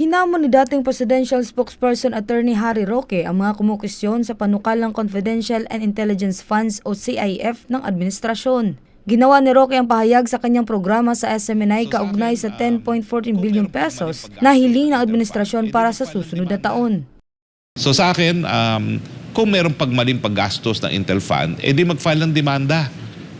Hinamon ni dating presidential spokesperson Attorney Harry Roque ang mga kumukisyon sa panukalang Confidential and Intelligence Funds o CIF ng administrasyon. Ginawa ni Roque ang pahayag sa kanyang programa sa SMNI kaugnay sa 10.14 billion pesos na hiling ng administrasyon para sa susunod na taon. So sa akin, um, kung merong pagmaling paggastos ng Intel Fund, edi mag-file ng demanda.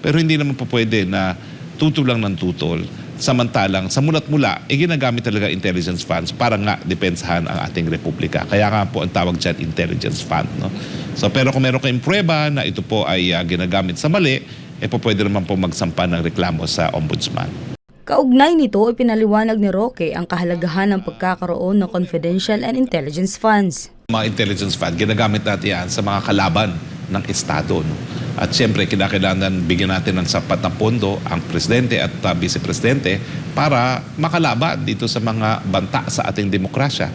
Pero hindi naman po pwede na tutol lang ng tutol. Samantalang, sa mulat mula, eh, ginagamit talaga intelligence funds para nga depensahan ang ating republika. Kaya nga po ang tawag dyan intelligence fund. No? So, pero kung meron kayong prueba na ito po ay ah, ginagamit sa mali, eh po pwede naman po magsampa ng reklamo sa ombudsman. Kaugnay nito, ipinaliwanag ni Roque ang kahalagahan ng pagkakaroon ng confidential and intelligence funds. Mga intelligence fund, ginagamit natin yan sa mga kalaban ng Estado. No? At siyempre, kinakailangan bigyan natin ng sapat na pondo ang presidente at uh, vice-presidente para makalaban dito sa mga banta sa ating demokrasya.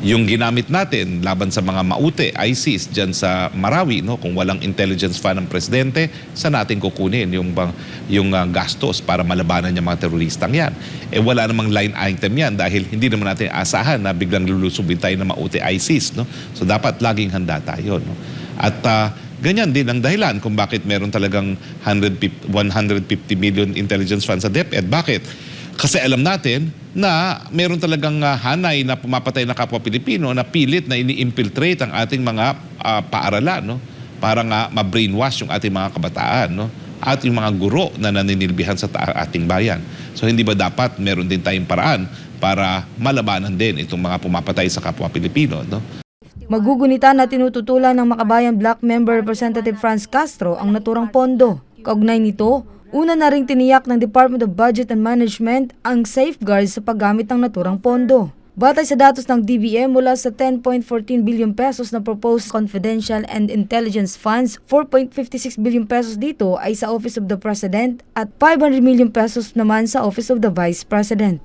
Yung ginamit natin laban sa mga maute, ISIS, dyan sa Marawi, no? kung walang intelligence fund ng presidente, sa natin kukunin yung, bang, yung uh, gastos para malabanan yung mga teroristang yan. Eh wala namang line item yan dahil hindi naman natin asahan na biglang lulusubin tayo ng maute ISIS. No? So dapat laging handa tayo. No? At uh, ganyan din ang dahilan kung bakit meron talagang 150, 150 million intelligence funds sa DepEd. Bakit? Kasi alam natin na meron talagang uh, hanay na pumapatay na kapwa Pilipino na pilit na ini-infiltrate ang ating mga uh, paaralan no? para nga ma-brainwash yung ating mga kabataan no? at yung mga guro na naninilbihan sa ating bayan. So hindi ba dapat meron din tayong paraan para malabanan din itong mga pumapatay sa kapwa Pilipino? No? Magugunita na tinututulan ng Makabayan Black Member Representative Franz Castro ang naturang pondo. Kaugnay nito, una na ring tiniyak ng Department of Budget and Management ang safeguards sa paggamit ng naturang pondo. Batay sa datos ng DBM mula sa 10.14 billion pesos na proposed confidential and intelligence funds, 4.56 billion pesos dito ay sa Office of the President at 500 million pesos naman sa Office of the Vice President.